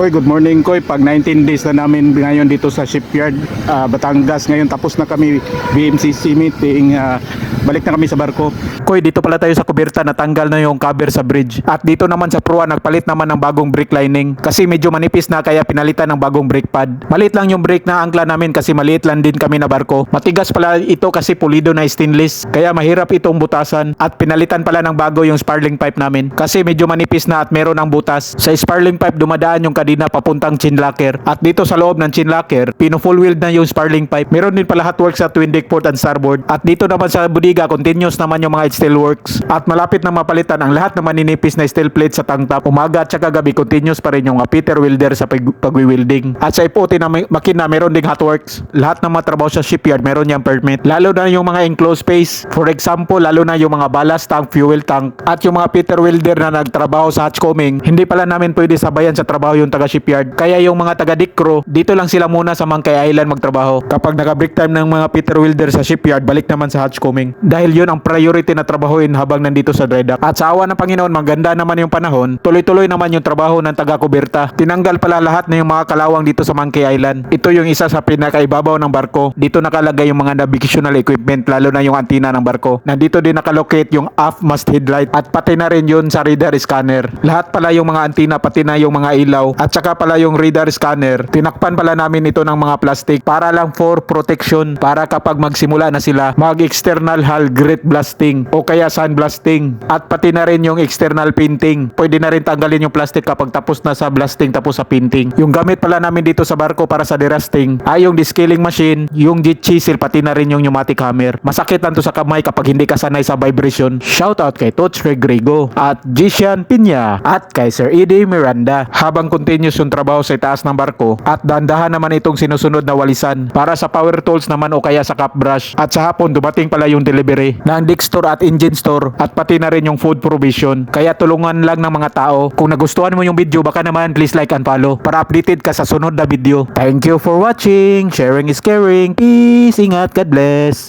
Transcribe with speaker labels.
Speaker 1: Koy, good morning Koy. Pag 19 days na namin ngayon dito sa shipyard ah, Batangas. Ngayon tapos na kami BMCC meeting. ah, balik na kami sa barko. Koy, dito pala tayo sa kubirta. Natanggal na yung cover sa bridge. At dito naman sa prua, nagpalit naman ng bagong brake lining. Kasi medyo manipis na kaya pinalitan ng bagong brake pad. Maliit lang yung brake na angkla namin kasi maliit lang din kami na barko. Matigas pala ito kasi pulido na stainless. Kaya mahirap itong butasan. At pinalitan pala ng bago yung sparling pipe namin. Kasi medyo manipis na at meron ng butas. Sa sparling pipe dumadaan yung kadina papuntang chin locker. At dito sa loob ng chin locker, pino full wheel na yung sparling pipe. Meron din pala hot works sa twin deck port and starboard. At dito naman sa budiga, continuous naman yung mga steel works. At malapit na mapalitan ang lahat ng maninipis na steel plate sa tangtap. Umaga at saka gabi, continuous pa rin yung Peter Wilder sa pag pagwi-welding. At sa iputi na may- makina, meron ding hot works. Lahat ng mga trabaho sa shipyard, meron niyang permit. Lalo na yung mga enclosed space. For example, lalo na yung mga ballast tank, fuel tank, at yung mga Peter Wilder na nagtrabaho sa hatchcombing, hindi pala namin pwede sabayan sa trabaho yung taga shipyard. Kaya yung mga taga dick crew, dito lang sila muna sa Mangkay Island magtrabaho. Kapag naka-break time ng mga Peter Wilder sa shipyard, balik naman sa hatchcombing. Dahil yun ang priority na trabahuin habang nandito sa dry dock. At sa awa ng Panginoon, maganda naman yung panahon, tuloy-tuloy naman yung trabaho ng taga kuberta. Tinanggal pala lahat ng yung mga kalawang dito sa Monkey Island. Ito yung isa sa pinakaibabaw ng barko. Dito nakalagay yung mga navigational equipment, lalo na yung antina ng barko. Nandito din nakalocate yung aft mast headlight at pati na rin yun sa radar scanner. Lahat pala yung mga antina, pati na yung mga ilaw at saka pala yung radar scanner. Tinakpan pala namin ito ng mga plastic para lang for protection para kapag magsimula na sila mag-external hull grit blasting o kaya sun blasting at pati na rin yung external painting. Pwede na rin tanggalin yung plastic kapag tapos na sa blasting tapos sa painting. Yung gamit pala namin dito sa barko para sa derusting ay yung descaling machine, yung jet chisel pati na rin yung pneumatic hammer. Masakit lang to sa kamay kapag hindi ka sanay sa vibration. Shout out kay Tots Regrego at Jishan Pinya at kay Sir Eddie Miranda. Habang continuous yung trabaho sa itaas ng barko at dandahan naman itong sinusunod na walisan para sa power tools naman o kaya sa cap brush. At sa hapon dumating pala yung delivery ng dick store at engine store at pati na rin yung food provision. Kaya tulungan lang ng mga tao. Kung nagustuhan mo yung video baka naman please like and follow para updated ka sa sunod na video. Thank you for watching. Sharing is caring. Peace. Ingat. God bless.